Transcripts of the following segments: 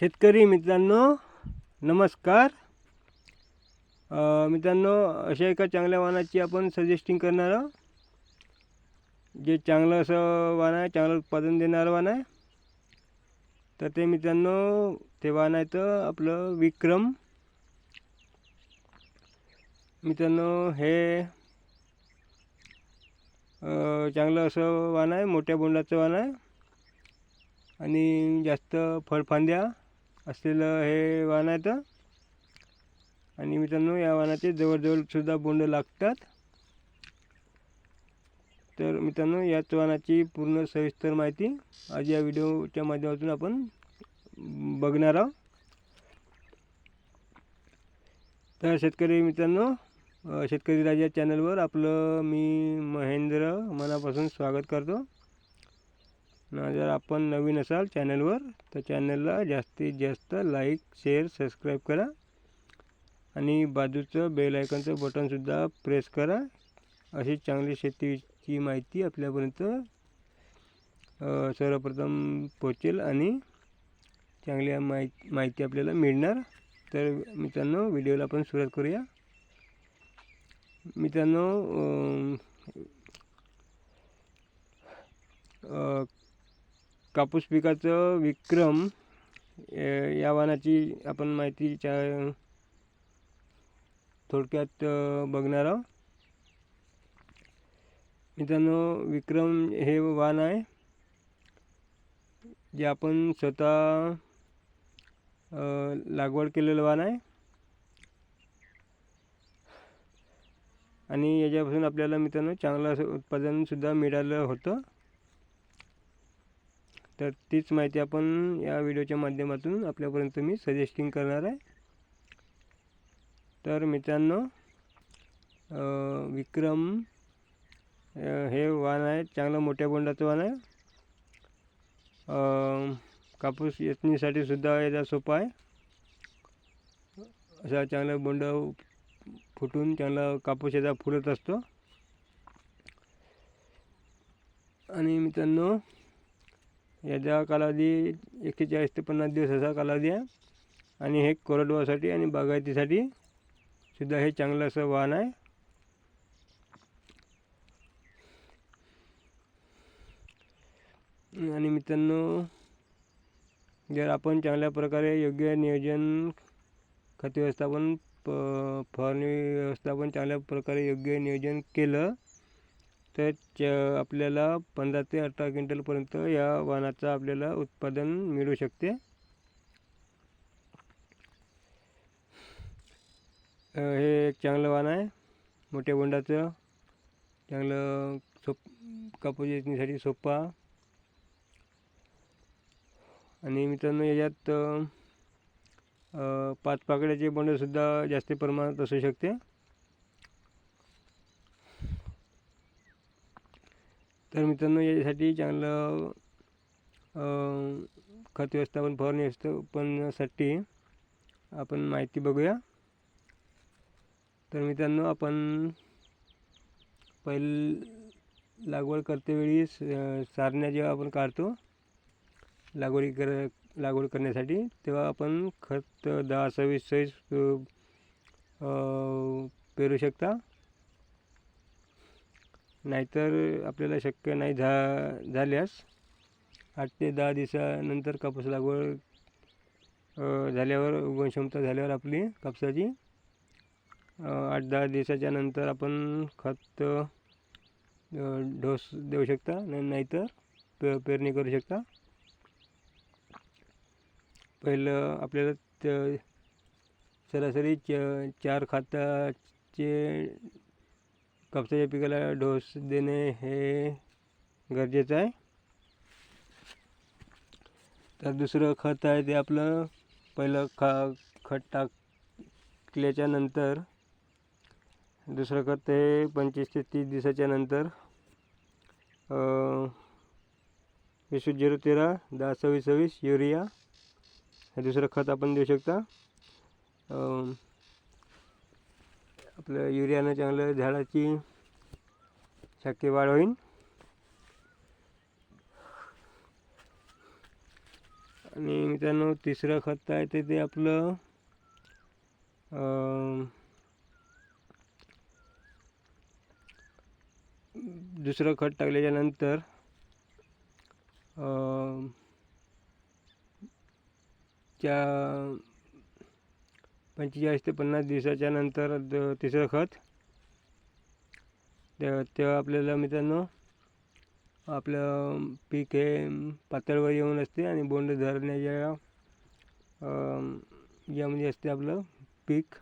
शेतकरी मित्रांनो नमस्कार. मित्रांनो अशा एका चांगल्या वाहनाची आपण सजेस्टिंग करणार आहोत. जे चांगलं असं वाहन आहे चांगलं उत्पादन देणारं वाहन आहे. तर ते मित्रांनो ते वाहन आहे तर आपलं विक्रम. मित्रांनो हे चांगलं असं वाहन आहे मोठ्या बोंडाचं वाहन आहे. आणि जास्त फळफांद्या असलेलं हे वाहन आहे तर आणि मित्रांनो या वाहनाचे जवळजवळ सुद्धा बोंड लागतात. तर मित्रांनो याच वाहनाची पूर्ण सविस्तर माहिती आज या व्हिडिओच्या माध्यमातून आपण बघणार आहोत. तर शेतकरी मित्रांनो शेतकरी राजा चॅनलवर आपलं मी महेंद्र मनापासून स्वागत करतो. जर आपण नवीन असाल चॅनलवर तर चॅनलला जास्तीत जास्त लाईक शेअर सबस्क्राईब करा. आणि बाजूचं बेल आयकनचं बटनसुद्धा प्रेस करा. अशी चांगली शेतीची माहिती आपल्यापर्यंत सर्वप्रथम पोचेल आणि चांगली माहिती माहिती आपल्याला मिळणार. तर मित्रांनो व्हिडिओला आपण सुरुवात करूया. मित्रांनो कापूस पिकाचं विक्रम या वाहनाची आपण माहिती चा थोडक्यात बघणार आहोत. मित्रांनो विक्रम हे वाहन आहे जे आपण स्वतः लागवड केलेलं वाहन आहे. आणि याच्यापासून आपल्याला मित्रांनो चांगलं असं उत्पादनसुद्धा मिळालं होतं. तर तीच माहिती आपण या व्हिडिओच्या माध्यमातून आपल्यापर्यंत मी सजेस्टिंग करणार आहे. तर मित्रांनो विक्रम हे वाहन आहे चांगलं मोठ्या बोंडाचं वाहन आहे. कापूस येतणीसाठी सुद्धा याचा सोपा आहे. असा चांगलं बोंड फुटून चांगला कापूस याचा फुलत असतो. आणि मित्रांनो याचा कालावधी एकशे चाळीस ते पन्नास दिवस असा कालावधी आहे. आणि हे कोरडवासाठी आणि बागायतीसाठी सुद्धा हे चांगलं असं वाहन आहे. आणि मित्रांनो जर आपण चांगल्या प्रकारे योग्य नियोजन खत व्यवस्थापन प फवारणी व्यवस्थापन चांगल्या प्रकारे योग्य नियोजन केलं तर च आपल्याला पंधरा ते अठरा क्विंटलपर्यंत या वाहनाचं आपल्याला उत्पादन मिळू शकते. हे एक चांगलं वाहन आहे. मोठ्या बोंडाचं. चांगलं सोप कापूस वेचणीसाठी सोपा. आणि मित्रांनो याच्यात पाच पाकळ्याचे बोंडसुद्धा जास्त प्रमाणात असू शकते. तर मित्रांनो याच्यासाठी चांगलं खत व्यवस्थापन फवारणी व्यवस्थापनासाठी आपण माहिती बघूया. तर मित्रांनो आपण पहिल लागवड करतेवेळी स- सारण्या जेव्हा आपण काढतो लागवडी कर लागवड करण्यासाठी तेव्हा आपण खत दहा सव्वीस सव्वीस पेरू शकता. नाहीतर आपल्याला शक्य नाही झा झाल्यास आठ ते दहा दिवसानंतर कापूस लागवड झाल्यावर उगवण क्षमता झाल्यावर आपली कापसाची आठ दहा दिवसाच्या नंतर आपण खत ढोस डोस देऊ शकता. नाहीतर पे पेरणी करू शकता. पहिलं आपल्याला त सरासरी च चार खताचे कापसाच्या पिकाला डोस देणे हे गरजेचं आहे. तर दुसरं खत आहे ते आपलं पहिलं खा खत टाकल्याच्या नंतर दुसरं खत हे पंचवीस ते तीस दिवसाच्या नंतर वीस झिरो तेरा दहा सव्वीस सव्वीस युरिया हे दुसरं खत आपण देऊ शकता. आपलं युरियानं चांगलं झाडाची शक्ती वाढ होईल आणि मित्रांनो तिसरं खत आहे ते ते आपलं दुसरं खत टाकल्याच्या नंतर च्या पंचेचाळीस ते पन्नास दिवसाच्या नंतर द- तिसरं खत. तेव्हा तेव्हा आपल्याला मित्रांनो आपलं पीक हे पातळवर येऊन असते आणि बोंड धरण्याच्या यामध्ये असते आपलं पीक.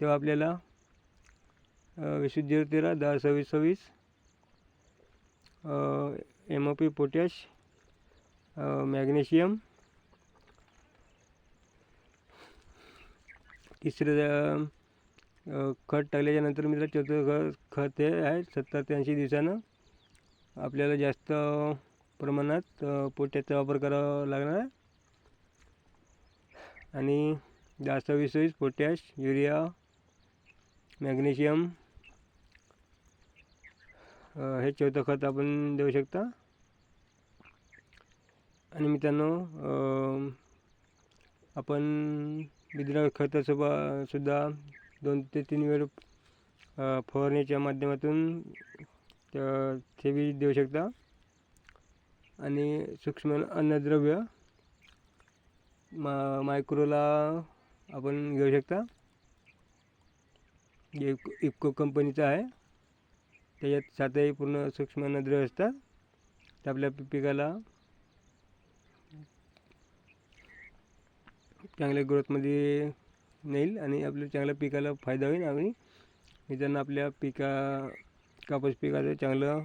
तेव्हा आपल्याला अं, वीस झिरो तेरा दहा सव्वीस सव्वीस M O P potash magnesium तिसरं खत टाकल्याच्यानंतर मित्र चौथं खत खत हे आहे सत्तर ते ऐंशी दिवसानं आपल्याला जास्त प्रमाणात पोट्याचा पोटॅशचा वापर करावा लागणार आहे. आणि दहा सव्वीस सव्वीस पोटॅश युरिया मॅग्नेशियम हे चौथं खत आपण देऊ शकता. आणि मित्रांनो आपण बिद्रा खतासोबा सुद्धा दोन ते तीन वेळ फवारणीच्या माध्यमातून त्या- ते बी देऊ शकता. आणि सूक्ष्म अन्नद्रव्य मा मायक्रोला आपण घेऊ शकता. जे इफ इफको कंपनीचं आहे त्याच्यात सातही पूर्ण सूक्ष्म अन्नद्रव्य असतात. ते आपल्या पिकाला चांगल्या ग्रोथमध्ये नेईल आणि आपल्या चांगल्या पिकाला फायदा होईल आणि मित्रांनो आपल्या पिका कापूस पिकाचं चांगलं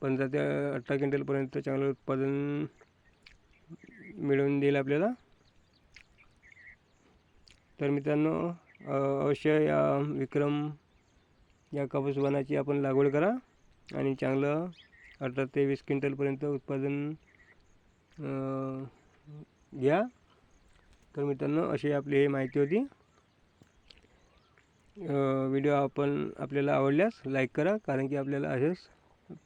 पंधरा ते अठरा क्विंटलपर्यंत चांगलं उत्पादन मिळवून देईल आपल्याला. तर मित्रांनो अवश्य या विक्रम या कापूस वनाची आपण लागवड करा आणि चांगलं अठरा ते वीस क्विंटलपर्यंत उत्पादन घ्या. तर मित्रांनो अशी आपली ही माहिती होती. व्हिडिओ आपण आपल्याला आवडल्यास लाईक करा कारण की आपल्याला असेच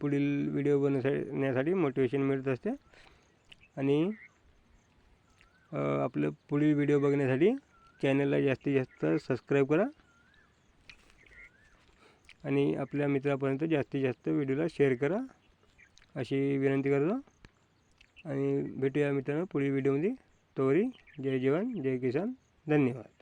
पुढील व्हिडिओ बनवण्यासाठी मोटिवेशन मिळत असते. आणि आपलं पुढील व्हिडिओ बघण्यासाठी चॅनलला जास्तीत जास्त सबस्क्राईब करा. आणि आपल्या मित्रापर्यंत जास्तीत जास्त व्हिडिओला शेअर करा. अशी विनंती करतो. आणि भेटूया मित्रांनो पुढील व्हिडिओमध्ये. तोरी जय जवान जय किसान. धन्यवाद.